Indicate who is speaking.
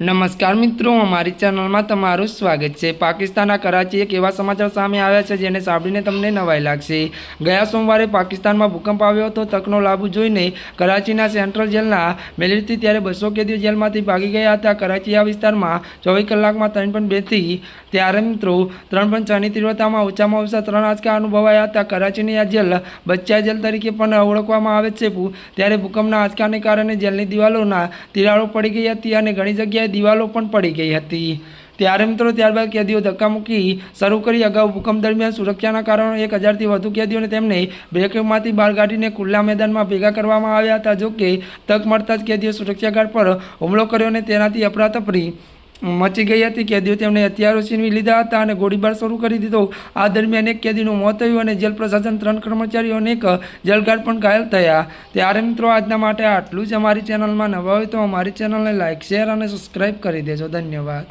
Speaker 1: નમસ્કાર મિત્રો, અમારી ચેનલમાં તમારું સ્વાગત છે. પાકિસ્તાનના કરાચી એક એવા સમાચાર સામે આવ્યા છે જેને સાંભળીને તમને નવાઈ લાગશે. ગયા સોમવારે પાકિસ્તાનમાં ભૂકંપ આવ્યો હતો, તકનો લાભ જોઈને કરાચીના સેન્ટ્રલ જેલના મેલેરિયાથી ત્યારે બસો કેદીઓ જેલમાંથી ભાગી ગયા હતા. કરાચી આ વિસ્તારમાં ચોવીસ કલાકમાં ત્રણ પણ બેથી ત્યારે મિત્રો, ત્રણ પણ છની તીવ્રતામાં ઓછામાં ઓછા ત્રણ આંચકા અનુભવાયા હતા. કરાચીની આ જેલ બચ્ચા જેલ તરીકે પણ ઓળખવામાં આવે છે. ત્યારે ભૂકંપના આંચકાને કારણે જેલની દિવાલોના તિરાડો પડી ગઈ હતી અને ઘણી જગ્યાએ દિવાલો પણ પડી ગઈ હતી. ત્યારે મિત્રો ત્યારબાદ કેદીઓ ધક્કામુક્કી શરૂ કરી અગાઉ ભૂકંપ દરમિયાન સુરક્ષાના કારણે એક હજારથી વધુ કેદીઓને તેમને બ્રેકમાંથી બહાર કાઢીને ખુલ્લા મેદાનમાં ભેગા કરવામાં આવ્યા હતા, જોકે તક મળતા જ કેદીઓ સુરક્ષા ગાર્ડ પર હુમલો કર્યો અને તેનાથી અફરાતફરી મચી ગઈ હતી. કેદીઓ તેમણે હથિયારો છીનવી લીધા હતા અને ગોળીબાર શરૂ કરી દીધો. આ દરમિયાન એક કેદીનું મોત થયું અને જેલ પ્રશાસન ત્રણ કર્મચારીઓ અને એક જેલગાર્ડ પણ ઘાયલ થયા. ત્યારે મિત્રો, આજના માટે આટલું જ. અમારી ચેનલમાં નવા હોય તો અમારી ચેનલને લાઇક શેર અને સબસ્ક્રાઈબ કરી દેજો. ધન્યવાદ.